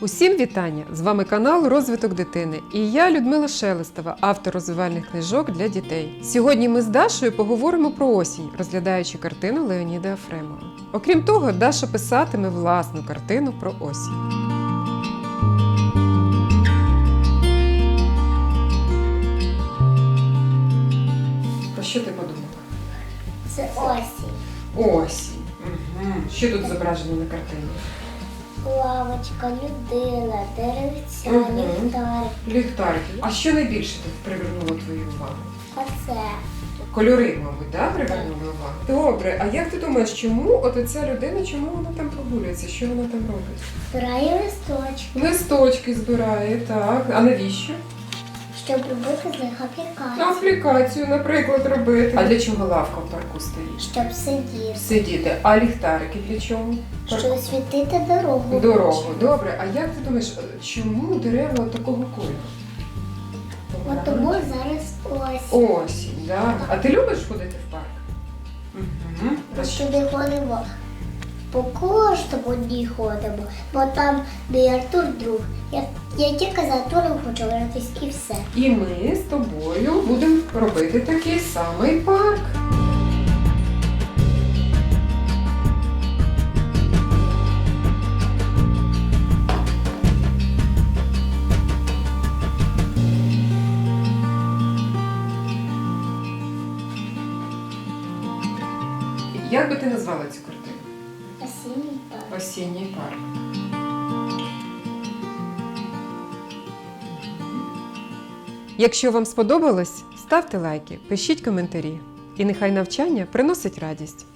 Усім вітання! З вами канал Розвиток дитини і я Людмила Шелестова, автор розвивальних книжок для дітей. Сьогодні ми з Дашою поговоримо про осінь, розглядаючи картину Леоніда Ефремова. Окрім того, Даша писатиме власну картину про осінь. Про що ти подумала? Це осінь. Осінь. Угу. Що тут зображено на картині? Лавочка, людина, деревця, Мгм. ліхтарик. Ліхтарики. А що найбільше тут привернуло твою увагу? А це Кольори, мабуть, да, привернули увагу? Добре, а як ти думаєш, чому от ця людина, чому вона там прогулюється? Що вона там робить? збирає листочки, Листочки збирає, так. А навіщо? щоб робити з них аплікацію, Аплікацію, наприклад, робити. А для чого лавка в парку стоїть? щоб сидіти, Сидіти. А ліхтарики для чого? Щоб освітити дорогу. Дорогу. Добре, а як ти думаєш, чому дерева такого кольору? От тому зараз осінь. Осінь, да. А ти любиш ходити в парк? Угу. Ми сюди ходимо. По кожному дні ходимо, бо там де Артур друг. Я, я тільки за Артуром хочу гратись і все. І ми з тобою будемо робити такий самий парк. Як би ти назвала цю картину? Осінній парк. Осінній парк. Якщо вам сподобалось, ставте лайки, пишіть коментарі. І нехай навчання приносить радість.